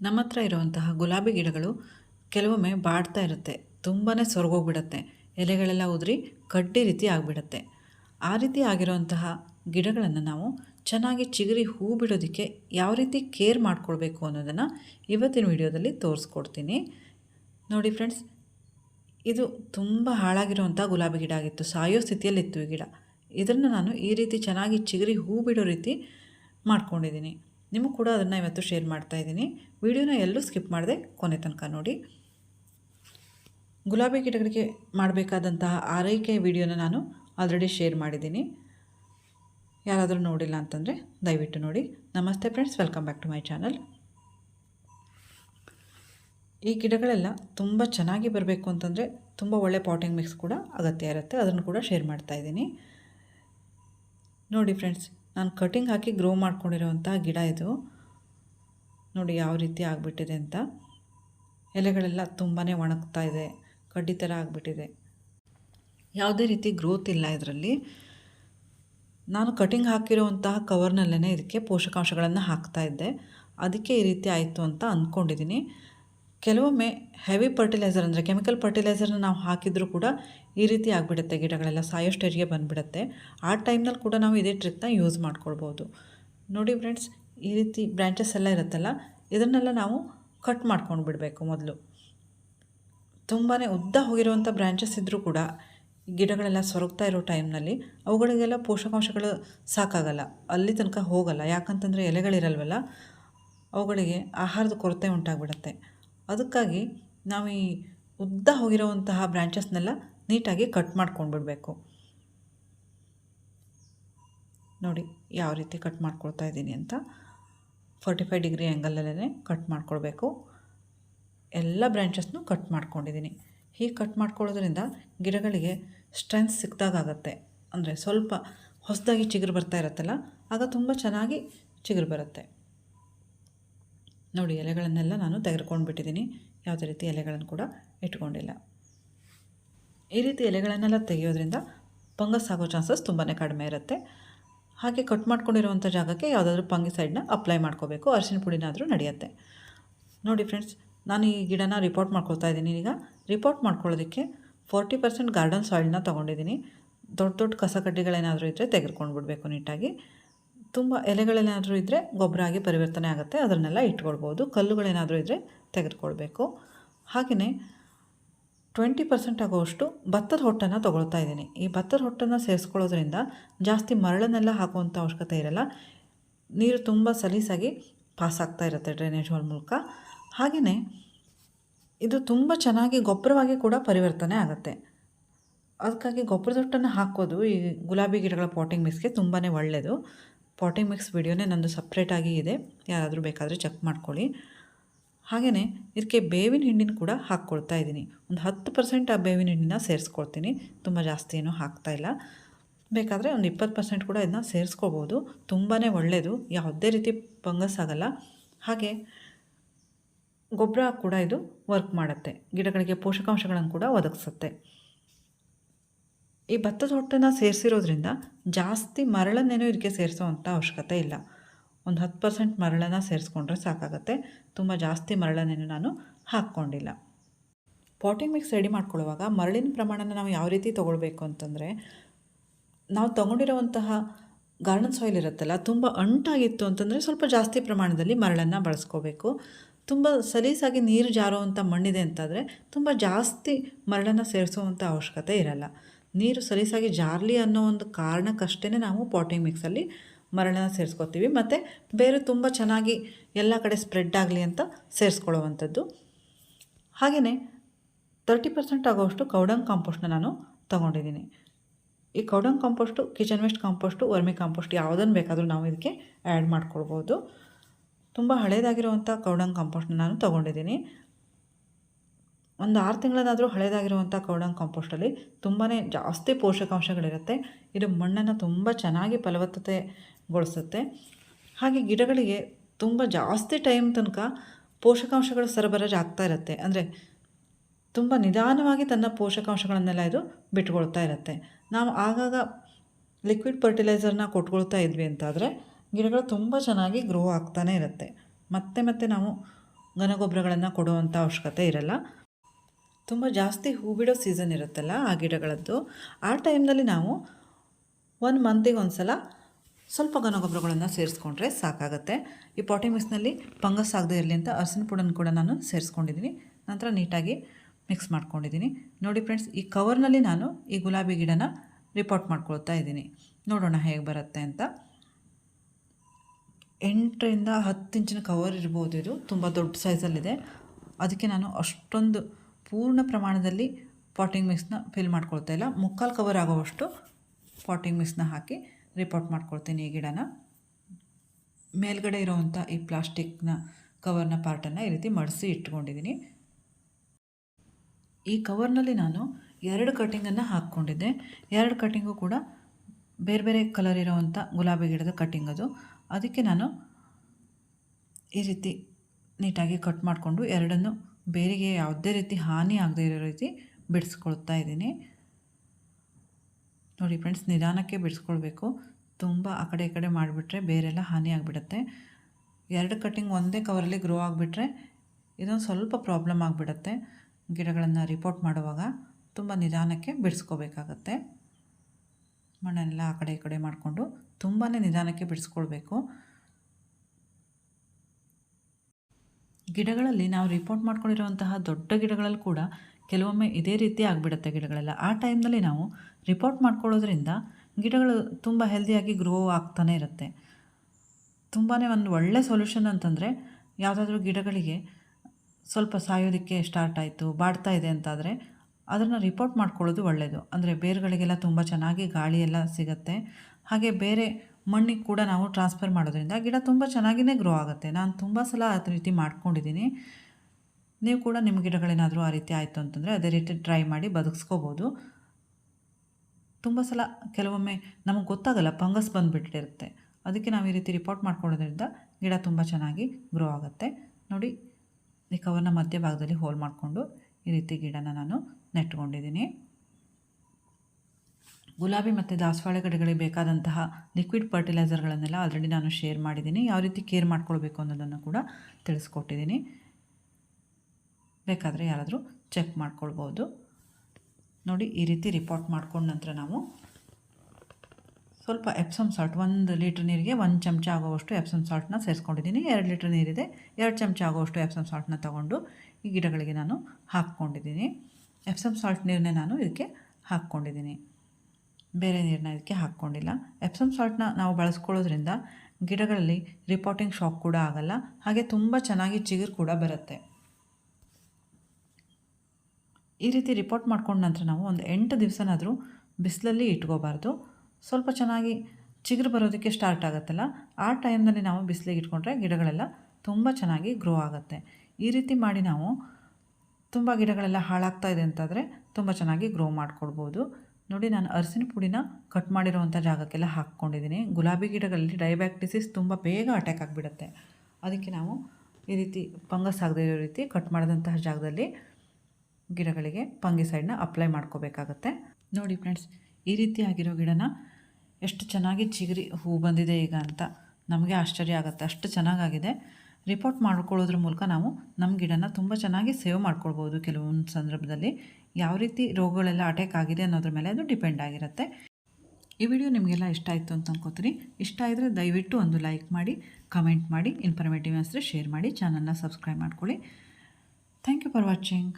ನಮ್ಮ ಹತ್ರ ಇರುವಂತಹ ಗುಲಾಬಿ ಗಿಡಗಳು ಕೆಲವೊಮ್ಮೆ ಬಾಡ್ತಾ ಇರುತ್ತೆ. ತುಂಬಾ ಸೊರಗೋಗ್ಬಿಡತ್ತೆ. ಎಲೆಗಳೆಲ್ಲ ಉದುರಿ ಕಡ್ಡಿ ರೀತಿ ಆಗಿಬಿಡತ್ತೆ. ಆ ರೀತಿ ಆಗಿರುವಂತಹ ಗಿಡಗಳನ್ನು ನಾವು ಚೆನ್ನಾಗಿ ಚಿಗುರಿ ಹೂ ಬಿಡೋದಕ್ಕೆ ಯಾವ ರೀತಿ ಕೇರ್ ಮಾಡಿಕೊಳ್ಬೇಕು ಅನ್ನೋದನ್ನು ಇವತ್ತಿನ ವಿಡಿಯೋದಲ್ಲಿ ತೋರಿಸ್ಕೊಡ್ತೀನಿ. ನೋಡಿ ಫ್ರೆಂಡ್ಸ್, ಇದು ತುಂಬ ಹಾಳಾಗಿರುವಂಥ ಗುಲಾಬಿ ಗಿಡ ಆಗಿತ್ತು. ಸಾಯೋ ಸ್ಥಿತಿಯಲ್ಲಿತ್ತು ಈ ಗಿಡ. ಇದನ್ನು ನಾನು ಈ ರೀತಿ ಚೆನ್ನಾಗಿ ಚಿಗುರಿ ಹೂ ಬಿಡೋ ರೀತಿ ಮಾಡ್ಕೊಂಡಿದ್ದೀನಿ. ನಿಮಗೂ ಕೂಡ ಅದನ್ನು ಇವತ್ತು ಶೇರ್ ಮಾಡ್ತಾ ಇದ್ದೀನಿ. ವಿಡಿಯೋನ ಎಲ್ಲೂ ಸ್ಕಿಪ್ ಮಾಡದೆ ಕೊನೆ ತನಕ ನೋಡಿ. ಗುಲಾಬಿ ಗಿಡಗಳಿಗೆ ಮಾಡಬೇಕಾದಂತಹ ಆರೈಕೆ ವಿಡಿಯೋನ ನಾನು ಆಲ್ರೆಡಿ ಶೇರ್ ಮಾಡಿದ್ದೀನಿ. ಯಾರಾದರೂ ನೋಡಿಲ್ಲ ಅಂತಂದರೆ ದಯವಿಟ್ಟು ನೋಡಿ. ನಮಸ್ತೆ friends welcome back to my channel ಈ ಗಿಡಗಳೆಲ್ಲ ತುಂಬ ಚೆನ್ನಾಗಿ ಬರಬೇಕು ಅಂತಂದರೆ ತುಂಬ ಒಳ್ಳೆ ಪಾಟಿಂಗ್ ಮಿಕ್ಸ್ ಕೂಡ ಅಗತ್ಯ ಇರುತ್ತೆ. ಅದನ್ನು ಕೂಡ ಶೇರ್ ಮಾಡ್ತಾ ಇದ್ದೀನಿ. ನೋಡಿ ಫ್ರೆಂಡ್ಸ್ ನಾನು ಕಟಿಂಗ್ ಹಾಕಿ ಗ್ರೋ ಮಾಡ್ಕೊಂಡಿರೋವಂಥ ಗಿಡ ಇದು. ನೋಡಿ ಯಾವ ರೀತಿ ಆಗಿಬಿಟ್ಟಿದೆ ಅಂತ. ಎಲೆಗಳೆಲ್ಲ ತುಂಬಾ ಒಣಗ್ತಾ ಇದೆ. ಕಡ್ಡಿ ಥರ ಆಗಿಬಿಟ್ಟಿದೆ. ಯಾವುದೇ ರೀತಿ ಗ್ರೋತ್ ಇಲ್ಲ ಇದರಲ್ಲಿ. ನಾನು ಕಟಿಂಗ್ ಹಾಕಿರುವಂತಹ ಕವರ್ನಲ್ಲೇ ಇದಕ್ಕೆ ಪೋಷಕಾಂಶಗಳನ್ನು ಹಾಕ್ತಾ ಇದ್ದೆ. ಅದಕ್ಕೆ ಈ ರೀತಿ ಆಯಿತು ಅಂತ ಅಂದ್ಕೊಂಡಿದ್ದೀನಿ. ಕೆಲವೊಮ್ಮೆ ಹೆವಿ ಫರ್ಟಿಲೈಸರ್ ಅಂದರೆ ಕೆಮಿಕಲ್ ಫರ್ಟಿಲೈಸರ್ನ ನಾವು ಹಾಕಿದರೂ ಕೂಡ ಈ ರೀತಿ ಆಗಿಬಿಡುತ್ತೆ ಗಿಡಗಳೆಲ್ಲ, ಸಾಯೋ ಸ್ಟೇಜ್ಗೆ ಬಂದುಬಿಡುತ್ತೆ. ಆ ಟೈಮ್ನಲ್ಲಿ ಕೂಡ ನಾವು ಇದೇ ಟ್ರಿಕ್ನ ಯೂಸ್ ಮಾಡ್ಕೊಳ್ಬೋದು. ನೋಡಿ ಫ್ರೆಂಡ್ಸ್ ಈ ರೀತಿ ಬ್ರ್ಯಾಂಚಸ್ ಎಲ್ಲ ಇರುತ್ತಲ್ಲ, ಇದನ್ನೆಲ್ಲ ನಾವು ಕಟ್ ಮಾಡ್ಕೊಂಡು ಬಿಡಬೇಕು ಮೊದಲು. ತುಂಬಾ ಉದ್ದ ಹೋಗಿರುವಂಥ ಬ್ರ್ಯಾಂಚಸ್ ಇದ್ದರೂ ಕೂಡ ಗಿಡಗಳೆಲ್ಲ ಸೊರಗ್ತಾ ಇರೋ ಟೈಮ್ನಲ್ಲಿ ಅವುಗಳಿಗೆಲ್ಲ ಪೋಷಕಾಂಶಗಳು ಸಾಕಾಗಲ್ಲ. ಅಲ್ಲಿ ತನಕ ಹೋಗಲ್ಲ. ಯಾಕಂತಂದರೆ ಎಲೆಗಳಿರಲ್ವಲ್ಲ, ಅವುಗಳಿಗೆ ಆಹಾರದ ಕೊರತೆ ಉಂಟಾಗ್ಬಿಡುತ್ತೆ. ಅದಕ್ಕಾಗಿ ನಾವು ಈ ಉದ್ದ ಹೋಗಿರೋವಂತಹ ಬ್ರ್ಯಾಂಚಸ್ನೆಲ್ಲ ನೀಟಾಗಿ ಕಟ್ ಮಾಡ್ಕೊಂಡ್ಬಿಡಬೇಕು. ನೋಡಿ, ಯಾವ ರೀತಿ ಕಟ್ ಮಾಡ್ಕೊಳ್ತಾ ಇದ್ದೀನಿ ಅಂತ. ಫೋರ್ಟಿ ಫೈವ್ ಡಿಗ್ರಿ ಆ್ಯಂಗಲಲ್ಲೇ ಕಟ್ ಮಾಡ್ಕೊಳ್ಬೇಕು. ಎಲ್ಲ ಬ್ರ್ಯಾಂಚಸ್ನು ಕಟ್ ಮಾಡ್ಕೊಂಡಿದ್ದೀನಿ. ಹೀಗೆ ಕಟ್ ಮಾಡ್ಕೊಳ್ಳೋದ್ರಿಂದ ಗಿಡಗಳಿಗೆ ಸ್ಟ್ರೆಂತ್ ಸಿಕ್ಕಿದಾಗತ್ತೆ ಅಂದರೆ ಸ್ವಲ್ಪ ಹೊಸದಾಗಿ ಚಿಗುರು ಬರ್ತಾ ಇರುತ್ತಲ್ಲ, ಆಗ ತುಂಬ ಚೆನ್ನಾಗಿ ಚಿಗುರು ಬರುತ್ತೆ. ನೋಡಿ, ಎಲೆಗಳನ್ನೆಲ್ಲ ನಾನು ತೆಗೆದುಕೊಂಡು ಬಿಟ್ಟಿದ್ದೀನಿ ಯಾವುದೇ ರೀತಿ ಎಲೆಗಳನ್ನು ಕೂಡ ಇಟ್ಕೊಂಡಿಲ್ಲ. ಈ ರೀತಿ ಎಲೆಗಳನ್ನೆಲ್ಲ ತೆಗೆಯೋದ್ರಿಂದ ಫಂಗಸ್ ಆಗೋ ಚಾನ್ಸಸ್ ತುಂಬಾ ಕಡಿಮೆ ಇರುತ್ತೆ. ಹಾಗೆ ಕಟ್ ಮಾಡ್ಕೊಂಡಿರುವಂಥ ಜಾಗಕ್ಕೆ ಯಾವುದಾದ್ರೂ ಸೈಡ್ನ ಅಪ್ಲೈ ಮಾಡ್ಕೋಬೇಕು. ಅರಿಶಿನ ಪುಡಿನಾದರೂ ನಡೆಯುತ್ತೆ. ನೋಡಿ ಫ್ರೆಂಡ್ಸ್, ನಾನು ಈ ಗಿಡನ ರಿಪೋರ್ಟ್ ಮಾಡ್ಕೊಳ್ತಾ ಇದ್ದೀನಿ. ಈಗ ರಿಪೋರ್ಟ್ ಮಾಡ್ಕೊಳ್ಳೋದಕ್ಕೆ ಫೋರ್ಟಿ ಪರ್ಸೆಂಟ್ ಗಾರ್ಡನ್ ಸಾಯಿಲ್ನ ತೊಗೊಂಡಿದ್ದೀನಿ. ದೊಡ್ಡ ದೊಡ್ಡ ಕಸಕಡ್ಡಿಗಳೇನಾದರೂ ಇದ್ದರೆ ತೆಗೆದುಕೊಂಡು ಬಿಡಬೇಕು ನೀಟಾಗಿ. ತುಂಬ ಎಲೆಗಳೇನಾದರೂ ಇದ್ದರೆ ಗೊಬ್ಬರ ಆಗಿ ಪರಿವರ್ತನೆ ಆಗುತ್ತೆ. ಅದನ್ನೆಲ್ಲ ಇಟ್ಕೊಳ್ಬೋದು. ಕಲ್ಲುಗಳೇನಾದರೂ ಇದ್ದರೆ ತೆಗೆದುಕೊಳ್ಬೇಕು. ಹಾಗೆಯೇ ಟ್ವೆಂಟಿ ಪರ್ಸೆಂಟ್ ಆಗುವಷ್ಟು ಭತ್ತದ ಹೊಟ್ಟನ್ನು ತೊಗೊಳ್ತಾ ಇದ್ದೀನಿ. ಈ ಭತ್ತದ ಹೊಟ್ಟನ್ನು ಸೇರಿಸ್ಕೊಳ್ಳೋದ್ರಿಂದ ಜಾಸ್ತಿ ಮರಳನ್ನೆಲ್ಲ ಹಾಕುವಂಥ ಅವಶ್ಯಕತೆ ಇರಲ್ಲ. ನೀರು ತುಂಬ ಸಲೀಸಾಗಿ ಪಾಸ್ ಆಗ್ತಾ ಇರುತ್ತೆ ಡ್ರೈನೇಜ್ ಹೋಲ್ ಮೂಲಕ. ಹಾಗೆಯೇ ಇದು ತುಂಬ ಚೆನ್ನಾಗಿ ಗೊಬ್ಬರವಾಗಿ ಕೂಡ ಪರಿವರ್ತನೆ ಆಗುತ್ತೆ. ಅದಕ್ಕಾಗಿ ಗೊಬ್ಬರದೊಟ್ಟನ್ನು ಹಾಕೋದು ಈ ಗುಲಾಬಿ ಗಿಡಗಳ ಪಾಟಿಂಗ್ ಮಿಕ್ಸ್ಗೆ ತುಂಬಾ ಒಳ್ಳೆಯದು ಪಾಟಿಂಗ್ ಮಿಕ್ಸ್ ವಿಡಿಯೋನೇ ನಂದು ಸಪ್ರೇಟಾಗಿ ಇದೆ. ಯಾರಾದರೂ ಬೇಕಾದರೆ ಚೆಕ್ ಮಾಡ್ಕೊಳ್ಳಿ. ಹಾಗೆಯೇ ಇದಕ್ಕೆ ಬೇವಿನ ಹಿಂಡಿನ ಕೂಡ ಹಾಕ್ಕೊಳ್ತಾ ಇದ್ದೀನಿ. ಒಂದು ಹತ್ತು ಪರ್ಸೆಂಟ್ ಆ ಬೇವಿನ ಹಿಂಡಿನ ಸೇರಿಸ್ಕೊಳ್ತೀನಿ. ತುಂಬ ಜಾಸ್ತಿ ಏನೂ ಹಾಕ್ತಾಯಿಲ್ಲ ಬೇಕಾದರೆ ಒಂದು ಇಪ್ಪತ್ತು ಪರ್ಸೆಂಟ್ ಕೂಡ ಇದನ್ನ ಸೇರಿಸ್ಕೋಬೋದು. ತುಂಬಾ ಒಳ್ಳೆಯದು ಯಾವುದೇ ರೀತಿ ಫಂಗಸ್ ಆಗಲ್ಲ. ಹಾಗೆ ಗೊಬ್ಬರ ಕೂಡ ಇದು ವರ್ಕ್ ಮಾಡುತ್ತೆ. ಗಿಡಗಳಿಗೆ ಪೋಷಕಾಂಶಗಳನ್ನು ಕೂಡ ಒದಗಿಸುತ್ತೆ. ಈ ಭತ್ತದ ಹೊಟ್ಟೆನ ಸೇರಿಸಿರೋದ್ರಿಂದ ಜಾಸ್ತಿ ಮರಳನ್ನೇನೋ ಇದಕ್ಕೆ ಸೇರಿಸೋವಂಥ ಅವಶ್ಯಕತೆ ಇಲ್ಲ. ಒಂದು ಹತ್ತು ಪರ್ಸೆಂಟ್ ಮರಳನ್ನು ಸೇರಿಸ್ಕೊಂಡ್ರೆ ಸಾಕಾಗುತ್ತೆ. ತುಂಬ ಜಾಸ್ತಿ ಮರಳನ್ನೇನು ನಾನು ಹಾಕ್ಕೊಂಡಿಲ್ಲ. ಪಾಟಿಂಗ್ ಮಿಕ್ಸ್ ರೆಡಿ ಮಾಡ್ಕೊಳ್ಳುವಾಗ ಮರಳಿನ ಪ್ರಮಾಣನ ನಾವು ಯಾವ ರೀತಿ ತೊಗೊಳ್ಬೇಕು ಅಂತಂದರೆ, ನಾವು ತೊಗೊಂಡಿರೋವಂತಹ ಗಾರ್ಡನ್ ಸಾಯಿಲ್ ಇರುತ್ತಲ್ಲ, ತುಂಬ ಅಂಟಾಗಿತ್ತು ಅಂತಂದರೆ ಸ್ವಲ್ಪ ಜಾಸ್ತಿ ಪ್ರಮಾಣದಲ್ಲಿ ಮರಳನ್ನು ಬಳಸ್ಕೋಬೇಕು. ತುಂಬ ಸಲೀಸಾಗಿ ನೀರು ಜಾರುವಂಥ ಮಣ್ಣಿದೆ ಅಂತಾದರೆ ತುಂಬ ಜಾಸ್ತಿ ಮರಳನ್ನು ಸೇರಿಸುವಂಥ ಅವಶ್ಯಕತೆ ಇರಲ್ಲ. ನೀರು ಸಲೀಸಾಗಿ ಜಾರಲಿ ಅನ್ನೋ ಒಂದು ಕಾರಣಕ್ಕಷ್ಟೇ ನಾವು ಪಾಟಿಂಗ್ ಮಿಕ್ಸಲ್ಲಿ ಮರಳನ್ನ ಸೇರಿಸ್ಕೊತೀವಿ. ಮತ್ತು ಬೇರೆ ತುಂಬ ಚೆನ್ನಾಗಿ ಎಲ್ಲ ಕಡೆ ಸ್ಪ್ರೆಡ್ ಆಗಲಿ ಅಂತ ಸೇರಿಸ್ಕೊಳ್ಳುವಂಥದ್ದು. ಹಾಗೆಯೇ ತರ್ಟಿ ಪರ್ಸೆಂಟ್ ಆಗೋಷ್ಟು ಕೌಡಂಗ್ ಕಾಂಪೋಸ್ಟ್ನ ನಾನು ತೊಗೊಂಡಿದ್ದೀನಿ. ಈ cow dung compost, kitchen waste compost, vermi compost ಯಾವುದನ್ನು ಬೇಕಾದರೂ ನಾವು ಇದಕ್ಕೆ ಆ್ಯಡ್ ಮಾಡ್ಕೊಳ್ಬೋದು. ತುಂಬ ಹಳೇದಾಗಿರುವಂಥ ಕೌಡಂಗ್ ಕಾಂಪೋಸ್ಟ್ನ ನಾನು ತೊಗೊಂಡಿದ್ದೀನಿ. ಒಂದು ಆರು ತಿಂಗಳನ್ನಾದರೂ ಹಳೇದಾಗಿರುವಂಥ ಕೌಡಂಗ್ ಕಾಂಪೋಸ್ಟಲ್ಲಿ ತುಂಬಾ ಜಾಸ್ತಿ ಪೋಷಕಾಂಶಗಳಿರುತ್ತೆ. ಇದು ಮಣ್ಣನ್ನು ತುಂಬ ಚೆನ್ನಾಗಿ ಫಲವತ್ತತೆಗೊಳಿಸುತ್ತೆ. ಹಾಗೆ ಗಿಡಗಳಿಗೆ ತುಂಬ ಜಾಸ್ತಿ ಟೈಮ್ ತನಕ ಪೋಷಕಾಂಶಗಳು ಸರಬರಾಜು ಆಗ್ತಾ ಇರುತ್ತೆ. ಅಂದರೆ ತುಂಬ ನಿಧಾನವಾಗಿ ತನ್ನ ಪೋಷಕಾಂಶಗಳನ್ನೆಲ್ಲ ಇದು ಬಿಟ್ಕೊಳ್ತಾ ಇರುತ್ತೆ. ನಾವು ಆಗಾಗ ಲಿಕ್ವಿಡ್ ಫರ್ಟಿಲೈಸರ್ನ ಕೊಟ್ಕೊಳ್ತಾ ಇದ್ವಿ ಅಂತಾದರೆ ಗಿಡಗಳು ತುಂಬ ಚೆನ್ನಾಗಿ ಗ್ರೋ ಆಗ್ತಾನೆ ಇರುತ್ತೆ. ಮತ್ತೆ ಮತ್ತೆ ನಾವು ಘನಗೊಬ್ಬರಗಳನ್ನು ಕೊಡುವಂಥ ಅವಶ್ಯಕತೆ ಇರಲ್ಲ. ತುಂಬ ಜಾಸ್ತಿ ಹೂ ಬಿಡೋ ಸೀಸನ್ ಇರುತ್ತಲ್ಲ ಆ ಗಿಡಗಳದ್ದು, ಆ ಟೈಮ್ನಲ್ಲಿ ನಾವು ಒಂದು ಮಂತಿಗೆ ಒಂದು ಸಲ ಸ್ವಲ್ಪ ಘನಗೊಬ್ಬರಗಳನ್ನು ಸೇರಿಸ್ಕೊಂಡ್ರೆ ಸಾಕಾಗುತ್ತೆ. ಈ ಪಾಟಿ ಮಿಕ್ಸ್ನಲ್ಲಿ ಫಂಗಸ್ ಆಗದೆ ಇರಲಿ ಅಂತ ಅರಸಿನ ಪುಡನ್ನು ಕೂಡ ನಾನು ಸೇರಿಸ್ಕೊಂಡಿದ್ದೀನಿ ನಂತರ ನೀಟಾಗಿ ಮಿಕ್ಸ್ ಮಾಡ್ಕೊಂಡಿದ್ದೀನಿ ನೋಡಿ ಫ್ರೆಂಡ್ಸ್ ಈ ಕವರ್ನಲ್ಲಿ ನಾನು ಈ ಗುಲಾಬಿ ಗಿಡನ ರಿಪೋರ್ಟ್ ಮಾಡ್ಕೊಳ್ತಾ ಇದ್ದೀನಿ. ನೋಡೋಣ ಹೇಗೆ ಬರುತ್ತೆ ಅಂತ. ಎಂಟರಿಂದ ಹತ್ತು ಇಂಚಿನ ಕವರ್ ಇರ್ಬೋದು ಇದು. ತುಂಬ ದೊಡ್ಡ ಸೈಜಲ್ಲಿದೆ ಅದಕ್ಕೆ ನಾನು ಅಷ್ಟೊಂದು ಪೂರ್ಣ ಪ್ರಮಾಣದಲ್ಲಿ ಪಾಟಿಂಗ್ ಮಿಕ್ಸ್ನ ಫಿಲ್ ಮಾಡ್ಕೊಳ್ತಾ ಇಲ್ಲ. ಮುಕ್ಕಾಲು ಕವರ್ ಆಗೋವಷ್ಟು ಪಾಟಿಂಗ್ ಮಿಕ್ಸ್ನ ಹಾಕಿ ರಿಪೋರ್ಟ್ ಮಾಡ್ಕೊಳ್ತೀನಿ ಈ ಗಿಡನ. ಮೇಲ್ಗಡೆ ಇರೋವಂಥ ಈ ಪ್ಲಾಸ್ಟಿಕ್ನ ಕವರ್ನ ಪಾರ್ಟನ್ನು ಈ ರೀತಿ ಮಡಿಸಿ ಇಟ್ಕೊಂಡಿದ್ದೀನಿ ಈ ಕವರ್ನಲ್ಲಿ ನಾನು ಎರಡು ಕಟಿಂಗನ್ನು ಹಾಕ್ಕೊಂಡಿದ್ದೆ. ಎರಡು ಕಟಿಂಗು ಕೂಡ ಬೇರೆ ಬೇರೆ ಕಲರ್ ಇರೋವಂಥ ಗುಲಾಬಿ ಗಿಡದ ಕಟಿಂಗ್ ಅದು. ಅದಕ್ಕೆ ನಾನು ಈ ರೀತಿ ನೀಟಾಗಿ ಕಟ್ ಮಾಡಿಕೊಂಡು ಎರಡನ್ನು ಬೇರೆಗೆ ಯಾವುದೇ ರೀತಿ ಹಾನಿ ಆಗದೇ ಇರೋ ರೀತಿ ಬಿಡಿಸ್ಕೊಳ್ತಾ ಇದ್ದೀನಿ. ನೋಡಿ ಫ್ರೆಂಡ್ಸ್, ನಿಧಾನಕ್ಕೆ ಬಿಡಿಸ್ಕೊಳ್ಬೇಕು. ತುಂಬ ಆ ಕಡೆ ಈ ಕಡೆ ಮಾಡಿಬಿಟ್ರೆ ಬೇರೆಲ್ಲ ಹಾನಿ ಆಗಿಬಿಡುತ್ತೆ. ಎರಡು ಕಟ್ಟಿಂಗ್ ಒಂದೇ ಕವರಲ್ಲಿ ಗ್ರೋ ಆಗಿಬಿಟ್ರೆ ಇದೊಂದು ಸ್ವಲ್ಪ ಪ್ರಾಬ್ಲಮ್ ಆಗಿಬಿಡುತ್ತೆ. ಗಿಡಗಳನ್ನು ರಿಪೋರ್ಟ್ ಮಾಡುವಾಗ ತುಂಬ ನಿಧಾನಕ್ಕೆ ಬಿಡಿಸ್ಕೋಬೇಕಾಗತ್ತೆ. ಮಣ್ಣನ್ನೆಲ್ಲ ಆ ಕಡೆ ಈ ಕಡೆ ಮಾಡಿಕೊಂಡು ತುಂಬಾ ನಿಧಾನಕ್ಕೆ ಬಿಡಿಸ್ಕೊಳ್ಬೇಕು. ಗಿಡಗಳಲ್ಲಿ ನಾವು ರಿಪೋರ್ಟ್ ಮಾಡ್ಕೊಂಡಿರುವಂತಹ ದೊಡ್ಡ ಗಿಡಗಳಲ್ಲಿ ಕೂಡ ಕೆಲವೊಮ್ಮೆ ಇದೇ ರೀತಿ ಆಗಿಬಿಡುತ್ತೆ ಗಿಡಗಳೆಲ್ಲ. ಆ ಟೈಮ್ನಲ್ಲಿ ನಾವು ರಿಪೋರ್ಟ್ ಮಾಡ್ಕೊಳ್ಳೋದ್ರಿಂದ ಗಿಡಗಳು ತುಂಬ ಹೆಲ್ದಿಯಾಗಿ ಗ್ರೋ ಆಗ್ತಾನೆ ಇರುತ್ತೆ. ತುಂಬಾ ಒಂದು ಒಳ್ಳೆ ಸೊಲ್ಯೂಷನ್ ಅಂತಂದರೆ ಯಾವುದಾದ್ರೂ ಗಿಡಗಳಿಗೆ ಸ್ವಲ್ಪ ಸಾಯೋದಕ್ಕೆ ಸ್ಟಾರ್ಟ್ ಆಯಿತು, ಬಾಡ್ತಾ ಇದೆ ಅಂತಾದರೆ ಅದನ್ನು ರಿಪೋರ್ಟ್ ಮಾಡ್ಕೊಳ್ಳೋದು ಒಳ್ಳೆಯದು ಅಂದರೆ ಬೇರುಗಳಿಗೆಲ್ಲ ತುಂಬ ಚೆನ್ನಾಗಿ ಗಾಳಿ ಎಲ್ಲ ಸಿಗುತ್ತೆ. ಹಾಗೆ ಬೇರೆ ಮಣ್ಣಿಗೆ ಕೂಡ ನಾವು ಟ್ರಾನ್ಸ್ಫರ್ ಮಾಡೋದ್ರಿಂದ ಗಿಡ ತುಂಬ ಚೆನ್ನಾಗಿಯೇ ಗ್ರೋ ಆಗುತ್ತೆ. ನಾನು ತುಂಬ ಸಲ ಅದೇ ರೀತಿ ಮಾಡ್ಕೊಂಡಿದ್ದೀನಿ ನೀವು ಕೂಡ ನಿಮ್ಮ ಗಿಡಗಳೇನಾದರೂ ಆ ರೀತಿ ಆಯಿತು ಅಂತಂದರೆ ಅದೇ ರೀತಿ ಟ್ರೈ ಮಾಡಿ ಬದುಕಿಸ್ಕೋಬೋದು. ತುಂಬ ಸಲ ಕೆಲವೊಮ್ಮೆ ನಮಗೆ ಗೊತ್ತಾಗಲ್ಲ ಫಂಗಸ್ ಬಂದುಬಿಟ್ಟಿರುತ್ತೆ. ಅದಕ್ಕೆ ನಾವು ಈ ರೀತಿ ರಿಪೋರ್ಟ್ ಮಾಡ್ಕೊಳ್ಳೋದ್ರಿಂದ ಗಿಡ ತುಂಬ ಚೆನ್ನಾಗಿ ಗ್ರೋ ಆಗುತ್ತೆ. ನೋಡಿ, ಈ ಕವರ್ನ ಮಧ್ಯಭಾಗದಲ್ಲಿ ಹೋಲ್ ಮಾಡಿಕೊಂಡು ಈ ರೀತಿ ಗಿಡನ ನಾನು ನೆಟ್ಕೊಂಡಿದ್ದೀನಿ ಗುಲಾಬಿ ಮತ್ತು ದಾಸವಾಳ ಗಿಡಗಳಿಗೆ ಬೇಕಾದಂತಹ ಲಿಕ್ವಿಡ್ ಫರ್ಟಿಲೈಸರ್ಗಳನ್ನೆಲ್ಲ ಆಲ್ರೆಡಿ ನಾನು ಶೇರ್ ಮಾಡಿದ್ದೀನಿ. ಯಾವ ರೀತಿ ಕೇರ್ ಮಾಡ್ಕೊಳ್ಬೇಕು ಅನ್ನೋದನ್ನು ಕೂಡ ತಿಳಿಸ್ಕೊಟ್ಟಿದ್ದೀನಿ. ಬೇಕಾದರೆ ಯಾರಾದರೂ ಚೆಕ್ ಮಾಡ್ಕೊಳ್ಬೋದು. ನೋಡಿ, ಈ ರೀತಿ ರಿಪೋರ್ಟ್ ಮಾಡ್ಕೊಂಡ ನಂತರ ನಾವು ಸ್ವಲ್ಪ ಎಪ್ಸಮ್ ಸಾಲ್ಟ್ ಒಂದು ಲೀಟ್ರ್ ನೀರಿಗೆ ಒಂದು ಚಮಚ ಆಗುವಷ್ಟು ಎಪ್ಸಮ್ ಸಾಲ್ಟ್ನ ಸೇರಿಸ್ಕೊಂಡಿದ್ದೀನಿ. ಎರಡು ಲೀಟ್ರ್ ನೀರಿದೆ, ಎರಡು ಚಮಚ ಆಗುವಷ್ಟು ಎಪ್ಸಮ್ ಸಾಲ್ಟ್ನ ತೊಗೊಂಡು ಈ ಗಿಡಗಳಿಗೆ ನಾನು ಹಾಕ್ಕೊಂಡಿದ್ದೀನಿ. ಎಪ್ಸಮ್ ಸಾಲ್ಟ್ ನೀರನ್ನೇ ನಾನು ಇದಕ್ಕೆ ಹಾಕ್ಕೊಂಡಿದ್ದೀನಿ. ಬೇರೆ ನೀರನ್ನ ಇದಕ್ಕೆ ಹಾಕ್ಕೊಂಡಿಲ್ಲ. ಎಪ್ಸಮ್ ಸಾಲ್ಟ್ನ ನಾವು ಬಳಸ್ಕೊಳ್ಳೋದ್ರಿಂದ ಗಿಡಗಳಲ್ಲಿ ರಿಪೋರ್ಟಿಂಗ್ ಶಾಕ್ ಕೂಡ ಆಗಲ್ಲ. ಹಾಗೆ ತುಂಬ ಚೆನ್ನಾಗಿ ಚಿಗುರು ಕೂಡ ಬರುತ್ತೆ. ಈ ರೀತಿ ರಿಪೋರ್ಟ್ ಮಾಡ್ಕೊಂಡ ನಂತರ ನಾವು ಒಂದು ಎಂಟು ದಿವಸನಾದರೂ ಬಿಸಿಲಲ್ಲಿ ಇಟ್ಕೋಬಾರ್ದು. ಸ್ವಲ್ಪ ಚೆನ್ನಾಗಿ ಚಿಗುರು ಬರೋದಕ್ಕೆ ಸ್ಟಾರ್ಟ್ ಆಗುತ್ತಲ್ಲ. ಆ ಟೈಮ್ನಲ್ಲಿ ನಾವು ಬಿಸಿಲಿಗೆ ಇಟ್ಕೊಂಡ್ರೆ ಗಿಡಗಳೆಲ್ಲ ತುಂಬ ಚೆನ್ನಾಗಿ ಗ್ರೋ ಆಗುತ್ತೆ. ಈ ರೀತಿ ಮಾಡಿ ನಾವು ತುಂಬ ಗಿಡಗಳೆಲ್ಲ ಹಾಳಾಗ್ತಾ ಇದೆ ಅಂತಂದರೆ ತುಂಬ ಚೆನ್ನಾಗಿ ಗ್ರೋ ಮಾಡ್ಕೊಳ್ಬೋದು ನೋಡಿ, ನಾನು ಅರಸಿನ ಪುಡಿನ ಕಟ್ ಮಾಡಿರೋವಂಥ ಜಾಗಕ್ಕೆಲ್ಲ ಹಾಕ್ಕೊಂಡಿದ್ದೀನಿ. ಗುಲಾಬಿ ಗಿಡಗಳಲ್ಲಿ ಡೈಬ್ಯಾಕ್ ಡಿಸೀಸ್ ತುಂಬ ಬೇಗ ಅಟ್ಯಾಕ್ ಆಗಿಬಿಡುತ್ತೆ. ಅದಕ್ಕೆ ನಾವು ಈ ರೀತಿ ಫಂಗಸ್ ಆಗದೇ ಇರೋ ರೀತಿ ಕಟ್ ಮಾಡಿದಂತಹ ಜಾಗದಲ್ಲಿ ಗಿಡಗಳಿಗೆ ಸೈಡ್ನ ಅಪ್ಲೈ ಮಾಡ್ಕೋಬೇಕಾಗತ್ತೆ. ನೋಡಿ ಫ್ರೆಂಡ್ಸ್ ಈ ರೀತಿ ಆಗಿರೋ ಗಿಡನ ಎಷ್ಟು ಚೆನ್ನಾಗಿ ಚಿಗುರಿ ಹೂ ಬಂದಿದೆ ಈಗ ಅಂತ ನಮಗೆ ಆಶ್ಚರ್ಯ ಆಗುತ್ತೆ. ಅಷ್ಟು ಚೆನ್ನಾಗಾಗಿದೆ. ರಿಪೋರ್ಟ್ ಮಾಡ್ಕೊಳ್ಳೋದ್ರ ಮೂಲಕ ನಾವು ನಮ್ಮ ಗಿಡನ ತುಂಬ ಚೆನ್ನಾಗಿ ಸೇವ್ ಮಾಡ್ಕೊಳ್ಬೋದು ಕೆಲವೊಂದು ಸಂದರ್ಭದಲ್ಲಿ. ಯಾವ ರೀತಿ ರೋಗಗಳೆಲ್ಲ ಅಟ್ಯಾಕ್ ಆಗಿದೆ ಅನ್ನೋದ್ರ ಮೇಲೆ ಅದು ಡಿಪೆಂಡ್ ಆಗಿರುತ್ತೆ. ಈ ವಿಡಿಯೋ ನಿಮಗೆಲ್ಲ ಇಷ್ಟ ಆಯಿತು ಅಂತ ಅನ್ಕೋತೀನಿ. ಇಷ್ಟ ಆದರೆ ದಯವಿಟ್ಟು ಒಂದು ಲೈಕ್ ಮಾಡಿ ಕಮೆಂಟ್ ಮಾಡಿ ಇನ್ಫಾರ್ಮೇಟಿವ್ ಅನಿಸಿದ್ರೆ ಶೇರ್ ಮಾಡಿ ಚಾನಲ್ನ ಸಬ್ಸ್ಕ್ರೈಬ್ ಮಾಡ್ಕೊಳ್ಳಿ. Thank you for watching